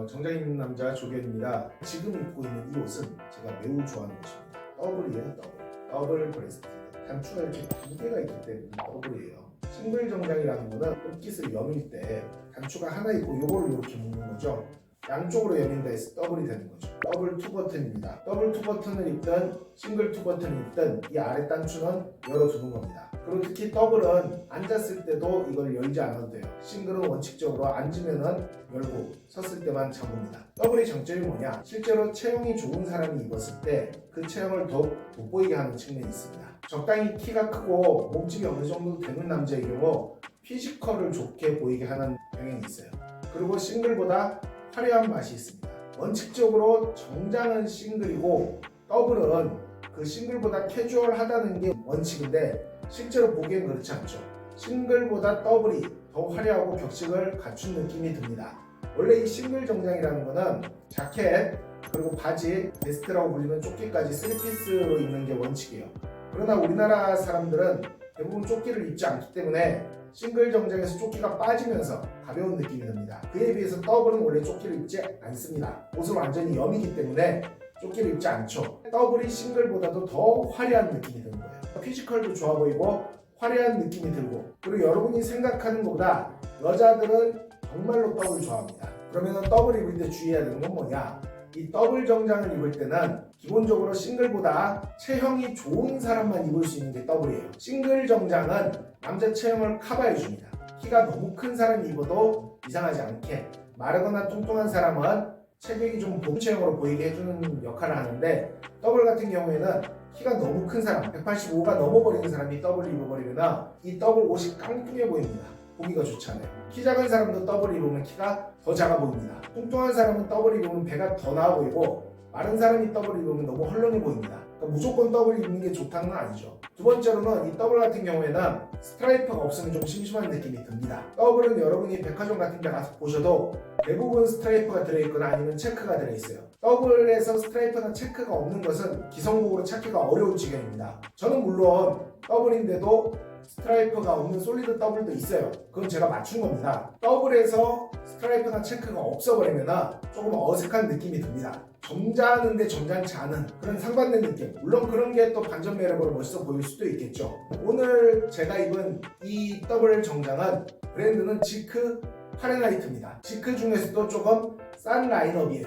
어, 정장 입는 남자 조견입니다. 지금 입고 있는 이 옷은 제가 매우 좋아하는 옷입니다. 더블이에요, 더블. 더블 브레스트. 단추가 이렇게 두 개가 있기 때문에 더블이에요. 싱글 정장이라는 거는 옷깃을 여밀 때 단추가 하나 있고 요거를 이렇게 묶는 거죠. 양쪽으로 여민다 해서 더블이 되는 거죠. 더블 투 버튼입니다. 더블 투 버튼을 입든 싱글 투 버튼을 입든 이 아래 단추는 열어두는 겁니다. 그리고 특히 더블은 앉았을 때도 이걸 열지 않아도 돼요. 싱글은 원칙적으로 앉으면은 열고 섰을 때만 잠굽니다. 더블의 장점이 뭐냐? 실제로 체형이 좋은 사람이 입었을 때 그 체형을 더욱 돋보이게 하는 측면이 있습니다. 적당히 키가 크고 몸집이 어느 정도 되는 남자의 경우 피지컬을 좋게 보이게 하는 경향이 있어요. 그리고 싱글보다 화려한 맛이 있습니다. 원칙적으로 정장은 싱글이고 더블은 그 싱글보다 캐주얼하다는 게 원칙인데 실제로 보기엔 그렇지 않죠. 싱글보다 더블이 더 화려하고 격식을 갖춘 느낌이 듭니다. 원래 이 싱글 정장이라는 거는 자켓 그리고 바지, 베스트라고 불리는 조끼까지 3피스로 입는 게 원칙이에요. 그러나 우리나라 사람들은 대부분 조끼를 입지 않기 때문에 싱글 정장에서 조끼가 빠지면서 가벼운 느낌이 듭니다. 그에 비해서 더블은 원래 조끼를 입지 않습니다. 옷을 완전히 여미기 때문에 조끼를 입지 않죠. 더블이 싱글보다도 더 화려한 느낌이 드는 거예요. 피지컬도 좋아 보이고 화려한 느낌이 들고 그리고 여러분이 생각하는 것보다 여자들은 정말로 더블 좋아합니다. 그러면 더블 입을 때 주의해야 되는 건 뭐냐? 이 더블 정장을 입을 때는 기본적으로 싱글보다 체형이 좋은 사람만 입을 수 있는 게 더블이에요. 싱글 정장은 남자 체형을 커버해 줍니다. 키가 너무 큰 사람이 입어도 이상하지 않게 마르거나 뚱뚱한 사람은 체격이 좀 복체형으로 보이게 해주는 역할을 하는데 더블 같은 경우에는 키가 너무 큰 사람 185가 넘어버리는 사람이 더블 입어버리면 이 더블 옷이 깡뚱해 보입니다. 보기가 좋잖아요. 키 작은 사람도 더블 입으면 키가 더 작아 보입니다. 뚱뚱한 사람은 더블 입으면 배가 더 나아 보이고 마른 사람이 더블 입으면 너무 헐렁해 보입니다. 그러니까 무조건 더블 입는 게 좋다는 건 아니죠. 두 번째로는 이 더블 같은 경우에는 스트라이프가 없으면 좀 심심한 느낌이 듭니다. 더블은 여러분이 백화점 같은 데 가서 보셔도 대부분 스트라이프가 들어있거나 아니면 체크가 들어있어요. 더블에서 스트라이프나 체크가 없는 것은 기성복으로 찾기가 어려운 지경입니다. 저는 물론 더블인데도 스트라이프가 없는 솔리드 더블도 있어요. 그건 제가 맞춘 겁니다. 더블에서 스트라이프나 체크가 없어버리면 조금 어색한 느낌이 듭니다. 점잖은데 점잖지 않은 그런 상반된 느낌. 물론 그런 게 또 반전 매력으로 멋있어 보일 수도 있겠죠. 오늘 제가 입은 이 더블 정장은 브랜드는 지크 파레나이트입니다. 지크 중에서도 조금 싼 라인업이에요.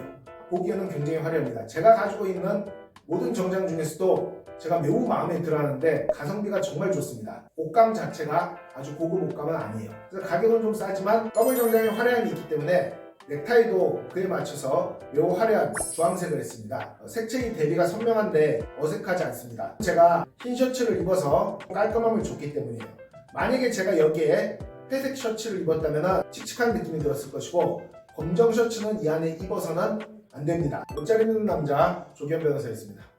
보기에는 굉장히 화려합니다. 제가 가지고 있는 모든 정장 중에서도 제가 매우 마음에 들어하는데 가성비가 정말 좋습니다. 옷감 자체가 아주 고급 옷감은 아니에요. 그래서 가격은 좀 싸지만 더블 정장에 화려함이 있기 때문에 넥타이도 그에 맞춰서 매우 화려한 주황색을 했습니다. 어, 색채의 대비가 선명한데 어색하지 않습니다. 제가 흰 셔츠를 입어서 깔끔함을 줬기 때문이에요. 만약에 제가 여기에 회색 셔츠를 입었다면 칙칙한 느낌이 들었을 것이고 검정 셔츠는 이 안에 입어서는 안 됩니다. 옷잘 입는 남자 조견 변호사였습니다.